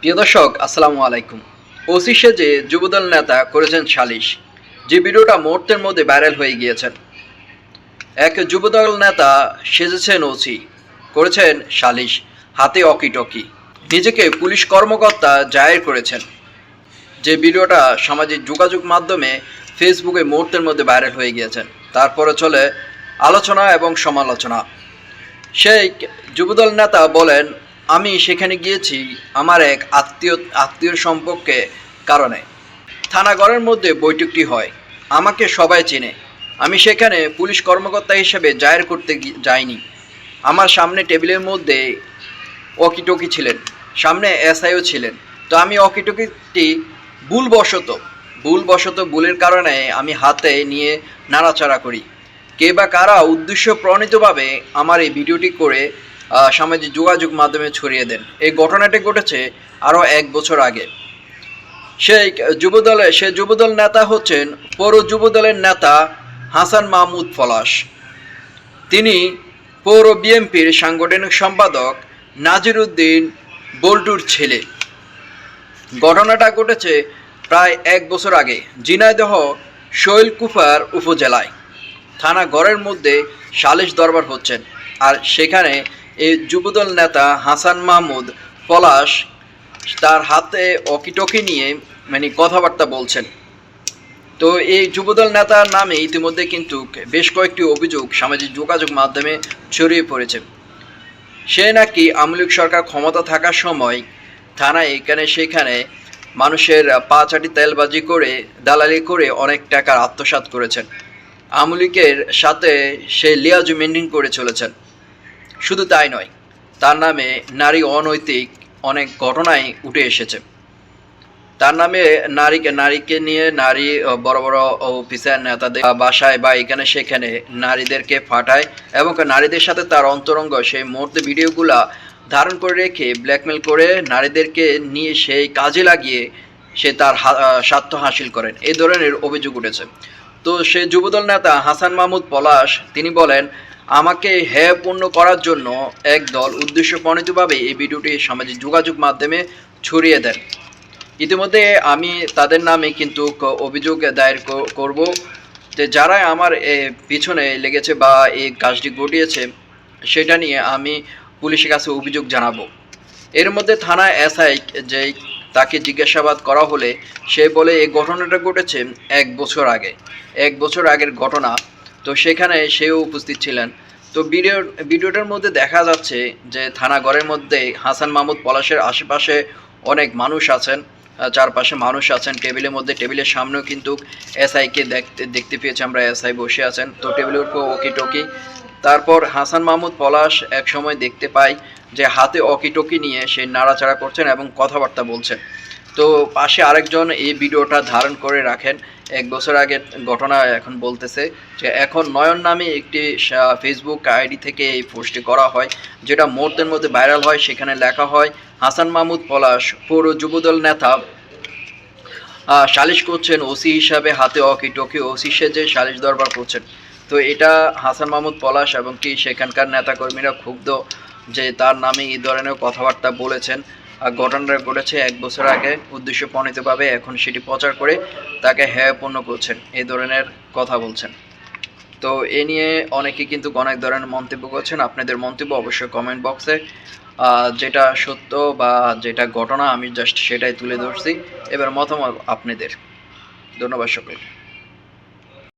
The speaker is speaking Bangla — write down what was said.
প্রিয় দর্শক, আসসালামু আলাইকুম। ওসি সেজে যুবদল নেতা করেছেন সালিশ, যে ভিডিওটা মুহূর্তের মধ্যে ভাইরাল হয়ে গিয়েছেন। এক যুবদল নেতা সেজেছেন ওসি, করেছেন সালিশ, হাতে অকিটকি। নিজেকে পুলিশ কর্মকর্তা জাহির করেছেন। যে ভিডিওটা সামাজিক যোগাযোগ মাধ্যমে ফেসবুকে মুহূর্তের মধ্যে ভাইরাল হয়ে গিয়েছেন, তারপরে চলে আলোচনা এবং সমালোচনা। সেই যুবদল নেতা বলেন আমি সেখানে গিয়েছি আমার এক আত্মীয় আত্মীয় সম্পর্কে কারণে। থানাগড়ের মধ্যে বৈঠকটি হয়। আমাকে সবাই চেনে। আমি সেখানে পুলিশ কর্মকর্তা হিসেবে জায়ের করতে যাইনি। আমার সামনে টেবিলের মধ্যে অকিটকি ছিলেন। সামনে এসআইও ছিলেন। তো আমি অকিটকিটি ভুলবশত ভুলবশত ভুলের কারণে আমি হাতে নিয়ে নাড়াচাড়া করি। কে বা কারা উদ্দেশ্য প্রণীতভাবে আমার এই ভিডিওটি করে সামাজিক যোগাযোগ মাধ্যমে ছড়িয়ে দেন। এই ঘটনাটি ঘটেছে আরও এক বছর আগে। সেই যুবদলে সে যুবদল নেতা হচ্ছেন পৌর যুবদলের নেতা হাসান মাহমুদ পলাশ। তিনি পৌর বিএনপির সাংগঠনিক সম্পাদক নাজিরুদ্দিন বল্টুর ছেলে। ঘটনাটা ঘটেছে প্রায় এক বছর আগে, ঝিনাইদহ শৈলকুফার উপজেলায়। থানা ঘরের মধ্যে সালিশ দরবার হচ্ছেন। আর সেখানে এই যুবদল নেতা হাসান মাহমুদ পলাশ তার হাতে অকিটকি নিয়ে মানে কথাবার্তা বলছেন। তো এই যুবদল নেতার নামে ইতিমধ্যে কিন্তু বেশ কয়েকটি অভিযোগ সামাজিক যোগাযোগ মাধ্যমে ছড়িয়ে পড়েছে। সে নাকি আমলিক সরকার ক্ষমতা থাকার সময় থানায় এখানে সেখানে মানুষের পা চাটি তেলবাজি করে, দালালি করে অনেক টাকার আত্মসাৎ করেছেন। আমলিকের সাথে সে লিয়াজু মেনটেন করে চলেছেন। শুধু তাই নয়, তার নামে নারী অনৈতিক অনেক ঘটনাই উঠে এসেছে। তার নামে নারীকে নারীকে নিয়ে নারী বড় বড় অফিসার নেতাদের বাসায় বা এখানে সেখানে নারীদেরকে ফাটায় এবং নারীদের সাথে তার অন্তরঙ্গ সেই মুহূর্তে ভিডিওগুলা ধারণ করে রেখে ব্ল্যাকমেল করে নারীদেরকে নিয়ে সেই কাজে লাগিয়ে সে তার স্বার্থ হাসিল করেন। এই ধরনের অভিযোগ উঠেছে। তো সে যুবদল নেতা হাসান মাহমুদ পলাশ, তিনি বলেন আমাকে হ্যায় পূর্ণ করার জন্য এক দল উদ্দেশ্য প্রণীতভাবে এই ভিডিওটি সামাজিক যোগাযোগ মাধ্যমে ছড়িয়ে দেন। ইতিমধ্যে আমি তাদের নামে কিন্তু অভিযোগ দায়ের করব যে যারা আমার পিছনে লেগেছে বা এই কাজটি ঘটিয়েছে, সেটা নিয়ে আমি পুলিশের কাছে অভিযোগ জানাব। এর মধ্যে থানা এসআই যে তাকে জিজ্ঞাসাবাদ করা হলে সে বলে এই ঘটনাটা ঘটেছে এক বছর আগে। এক বছর আগের ঘটনা তো সেখানে সেও উপস্থিত ছিলেন। তো ভিডিও, ভিডিওটার মধ্যে দেখা যাচ্ছে যে থানাগড়ের মধ্যে হাসান মাহমুদ পলাশের আশেপাশে অনেক মানুষ আছেন চারপাশে মানুষ আছেন, টেবিলের মধ্যে, টেবিলের সামনেও কিন্তু এসআইকে দেখতে দেখতে পেয়েছি আমরা এসআই বসে আছেন। তো টেবিলের উপর ওকি টকি তারপর হাসান মাহমুদ পলাশ এক সময় দেখতে পাই যে হাতে অকিটকি নিয়ে সে নাড়াচাড়া করছেন এবং কথাবার্তা বলছেন। তো পাশে আরেকজন এই ভিডিওটা ধারণ করে রাখেন এক বছর আগের ঘটনা এখন বলতেছে যে এখন নয়ন নামে একটি ফেসবুক আইডি থেকে এই পোস্টটি করা হয়, যেটা মুহূর্তের মধ্যে ভাইরাল হয়, সেখানে লেখা হয়, হাসান মাহমুদ পলাশ, পৌর যুবদল নেতা সালিশ করছেন ওসি হিসাবে হাতে অকিটকি ওসি সেজে সালিশ দরবার করছেন। তো এটা হাসান মাহমুদ পলাশ এবং কি সেখানকার নেতাকর্মীরা ক্ষুব্ধ যে তার নামে এই ধরনের কথাবার্তা বলেছেন। ঘটনাটা ঘটেছে এক বছর আগে, উদ্দেশ্য প্রণীতভাবে এখন সেটি প্রচার করে তাকে হ্যায়পূর্ণ করছেন এই ধরনের কথা বলছেন। তো এ নিয়ে অনেকে কিন্তু অনেক ধরনের মন্তব্য করছেন, আপনাদের মন্তব্য অবশ্যই কমেন্ট বক্সে যেটা সত্য বা যেটা ঘটনা, আমি জাস্ট সেটাই তুলে ধরছি। এবার মতামত আপনাদের। ধন্যবাদ সকলকে।